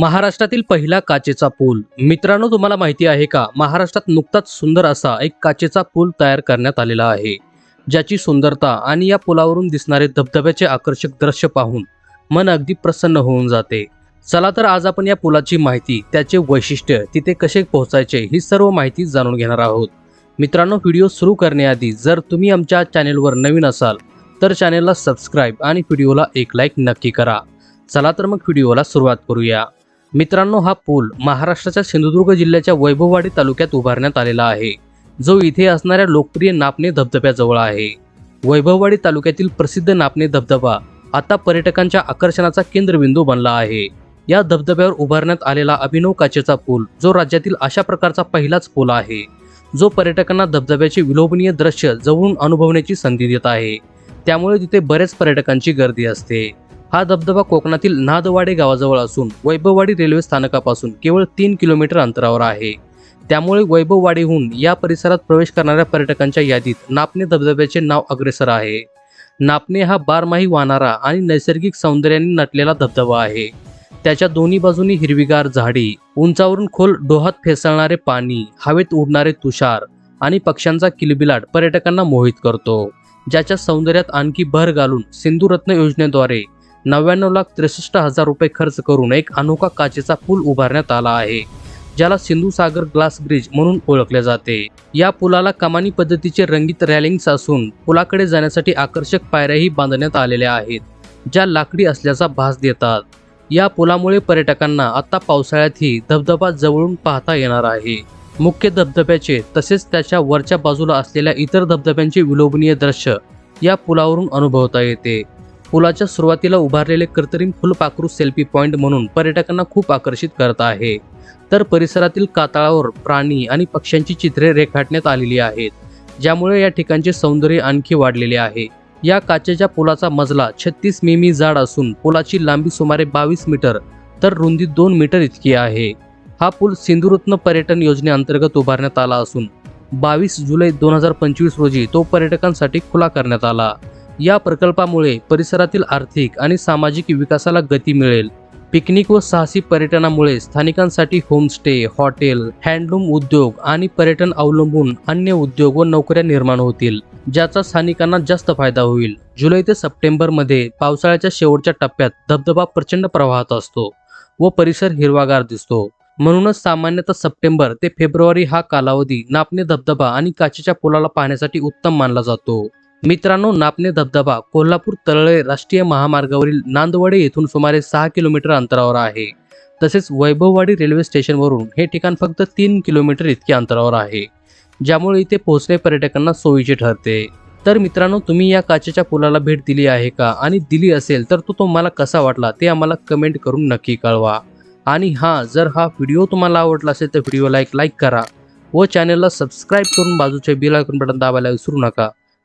महाराष्ट्रातील पहिला काचेचा पूल. मित्रांनो तुम्हाला माहिती आहे का? महाराष्ट्रात नुकताच सुंदर असा एक काचेचा पूल तयार करण्यात आलेला आहे. ज्याची सुंदरता आणि या पुलावरून दिसणारे धबधब्याचे आकर्षक दृश्य पाहून मन अगदी प्रसन्न होऊन जाते. चला तर आज आपण या पुलाची माहिती त्याचे वैशिष्ट्य तिथे कसे पोहोचायचे ही सर्व माहिती जाणून घेणार आहोत. मित्रांनो व्हिडिओ सुरू करण्याआधी जर तुम्ही आमच्या चॅनेलवर नवीन असाल तर चॅनेलला सबस्क्राईब आणि व्हिडिओला एक लाईक नक्की करा. चला तर मग व्हिडिओला सुरुवात करूया. मित्रांनो हा पूल महाराष्ट्राच्या सिंधुदुर्ग जिल्ह्याच्या वैभववाडी तालुक्यात उभारण्यात आलेला आहे. जो इथे असणाऱ्या लोकप्रिय नापणे धबधब्याजवळ आहे. वैभववाडी तालुक्यातील प्रसिद्ध नापणे धबधबा आता पर्यटकांच्या आकर्षणाचा केंद्रबिंदू बनला आहे. या धबधब्यावर उभारण्यात आलेला अभिनव काचेचा पूल जो राज्यातील अशा प्रकारचा पहिलाच पूल आहे. जो पर्यटकांना धबधब्याचे विलोभनीय दृश्य जवळून अनुभवण्याची संधी देत आहे. त्यामुळे तिथे बरेच पर्यटकांची गर्दी असते. हा धबधबा कोकणातील नादवाडे गावाजवळ असून वैभववाडी रेल्वे स्थानकापासून केवळ तीन किलोमीटर अंतरावर आहे. त्यामुळे वैभववाडीहून या परिसरात प्रवेश करणाऱ्या पर्यटकांच्या यादीत नापणे धबधब्याचे नाव अग्रेसर आहे. नापणे हा बारमाही वाहणारा आणि नैसर्गिक सौंदर्याने नटलेला धबधबा आहे. त्याच्या दोन्ही बाजूनी हिरवीगार झाडी उंचावरून खोल डोहात फेसळणारे पाणी हवेत उडणारे तुषार आणि पक्ष्यांचा किलबिलाट पर्यटकांना मोहित करतो ज्याच्या सौंदर्यात आणखी भर घालून सिंधुरत्न योजनेद्वारे नव्याण्णव लाख त्रेसष्ट हजार रुपये खर्च करून एक अनोखा काचेचा पूल उभारण्यात आला आहे ज्याला सिंधू सागर ग्लास ब्रिज म्हणून ओळखले जाते. या पुलाला कमानी पद्धतीचे रंगीत रॅलिंग्स असून पुलाकडे जाण्यासाठी आकर्षक पायऱ्याही बांधण्यात आलेल्या आहेत ज्या लाकडी असल्याचा भास देतात. या पुलामुळे पर्यटकांना आता पावसाळ्यातही धबधबा जवळून पाहता येणार आहे. मुख्य धबधब्याचे तसेच त्याच्या वरच्या बाजूला असलेल्या इतर धबधब्यांचे विलोभनीय दृश्य या पुलावरून अनुभवता येते. पुलाच्या सुरुवातीला उभारलेले कृत्रिम फुलपाखरू सेल्फी पॉइंट म्हणून पर्यटकांना खूप आकर्षित करत आहे. तर परिसरातील कातळावर प्राणी आणि पक्ष्यांची चित्रे रेखाटण्यात आलेली आहेत ज्यामुळे या ठिकाणचे सौंदर्य आणखी वाढलेले आहे. या काचेच्या पुलाचा मजला छत्तीस मिमी जाड असून पुलाची लांबी सुमारे बावीस मीटर तर रुंदी दोन मीटर इतकी आहे. हा पूल सिंधुरत्न पर्यटन योजनेअंतर्गत उभारण्यात आला असून बावीस जुलै दोन हजार पंचवीस रोजी तो पर्यटकांसाठी खुला करण्यात आला. या प्रकल्पामुळे परिसरातील आर्थिक आणि सामाजिक विकासाला गती मिळेल. पिकनिक व साहसी पर्यटनामुळे स्थानिकांसाठी होमस्टे हॉटेल हँडलूम उद्योग आणि पर्यटन अवलंबून अन्य उद्योग व नोकऱ्या निर्माण होतील ज्याचा स्थानिकांना जास्त फायदा होईल. जुलै ते सप्टेंबरमध्ये पावसाळ्याच्या शेवटच्या टप्प्यात धबधबा प्रचंड प्रवाहात असतो व परिसर हिरवागार दिसतो. म्हणूनच सामान्यतः सप्टेंबर ते फेब्रुवारी हा कालावधी नापणे धबधबा आणि काचेच्या पुलाला पाहण्यासाठी उत्तम मानला जातो. मित्रांनो नापणे धबधबा कोल्हापूर तळळे राष्ट्रीय महामार्गावरील नांदवडे येथून सुमारे सहा किलोमीटर अंतरावर आहे. तसेच वैभववाडी रेल्वे स्टेशनवरून हे ठिकाण फक्त तीन किलोमीटर इतके अंतरावर आहे ज्यामुळे इथे पोहोचणे पर्यटकांना सोयीचे ठरते. तर मित्रांनो तुम्ही या काचेच्या पुलाला भेट दिली आहे का आणि दिली असेल तर तो तुम्हाला कसा वाटला ते आम्हाला कमेंट करून नक्की कळवा. आणि हां जर हा व्हिडिओ तुम्हाला आवडला असेल तर व्हिडिओला एक लाईक करा व चॅनलला सबस्क्राईब करून बाजूचे बिल आयकॉन बटन दाबायला विसरू नका.